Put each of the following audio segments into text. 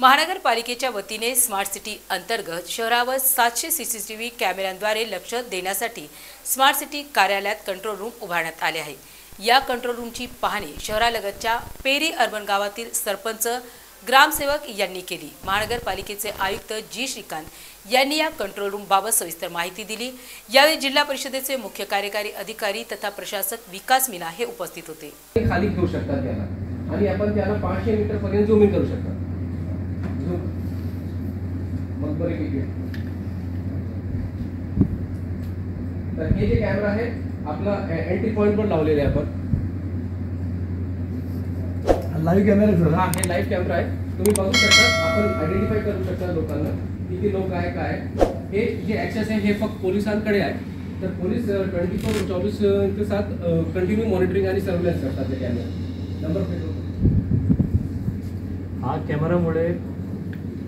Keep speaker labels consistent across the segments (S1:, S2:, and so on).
S1: महानगरपालिकेच्या वतीने smart city अंतर्गत शहरावर सातशे सीसीटीव्ही कॅमेऱ्यांद्वारे लक्ष देण्यासाठी स्मार्ट सिटी कार्यालयात कंट्रोल रूम उभारण्यात आले आहे. या कंट्रोल रूमची पाहणी शहरालगतच्या पेरी अर्बन गावातील सरपंच ग्रामसेवक यांनी केली. महानगरपालिकेचे आयुक्त जी श्रीकांत यांनी या कंट्रोल रूमबाबत सविस्तर माहिती दिली. यावेळी जिल्हा परिषदेचे मुख्य कार्यकारी अधिकारी तथा प्रशासक विकास मीना हे उपस्थित होते.
S2: खाली घेऊ शकतात त्याला आणि आपण त्याला पाचशे मीटर पर्यंत झूम करू शकतात. तर हे जे कॅमेरा आहे आपला एंट्री पॉइंट वर लावलेले आहे आपण.
S3: लाईव्ह कॅमेरा
S2: हा हे लाईव्ह कॅमेरा आहे. तुम्ही बघू शकता आपण आयडेंटिफाय करू शकता लोकांना किती लोक आहे काय. हे जे ऍक्सेस आहे हे फक्त पोलिसांकडे आहे. तर पोलीस ट्वेंटी फोर चोवीस ते सात कंटिन्यू मॉनिटरिंग आणि सर्व्हिलन्स करतात ते कॅमेरा नंबर
S4: हा कॅमेरामुळे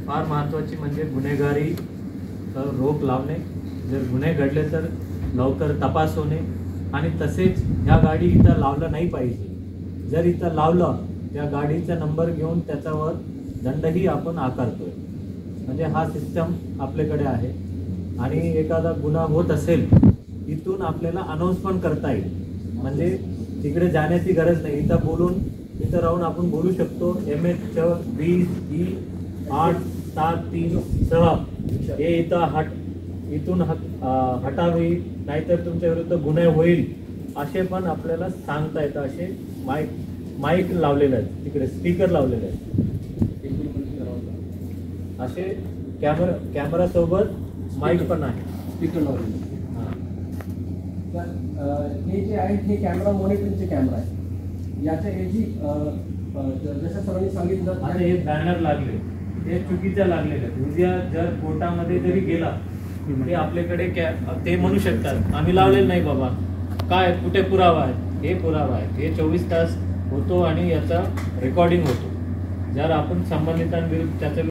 S4: फार महत्त्वाची म्हणजे गुन्हेगारी रोख लावणे. जर गुन्हे घडले तर लवकर तपास होणे आणि तसेच ह्या गाडी इथं लावलं नाही पाहिजे. जर इथं लावलं त्या गाडीचा नंबर घेऊन त्याच्यावर दंडही आपण आकारतोय. म्हणजे हा सिस्टम आपल्याकडे आहे. आणि एखादा गुन्हा होत असेल इथून आपल्याला अनाऊन्स पण करता येईल. म्हणजे तिकडे जाण्याची गरज नाही. इथं बोलून इथं राहून आपण बोलू शकतो. एम एच च वीस ई आठ सात तीन सहा. हे इथं हट इथून हट हटावी नाहीतर तुमच्या विरुद्ध गुन्हे होईल. असे पण आपल्याला सांगता येतं असे माईक माईक लावलेले आहेत. तिकडे स्पीकर लावलेले आहेत. असे कॅमेरा कॅमेरासोबत माईक पण आहे.
S2: स्पीकर लावलेले
S4: हां.
S2: हे जे आहेत हे कॅमेरा मॉनिटरिंगचे कॅमेरा आहे याच्या ज- जसं सरांनी सांगितलं
S4: हे बॅनर लागले. हे चुकीच्या लागलेल्या आहेत. उद्या जर कोर्टामध्ये जरी गेला ते आपल्याकडे ते म्हणू शकतात आम्ही लावलेलं नाही बाबा. काय कुठे पुरावा आहे? हे पुरावा आहे. हे चोवीस तास होतो आणि याचा रेकॉर्डिंग होतो. जर आपण संबंधितांविरुद्ध त्याच्या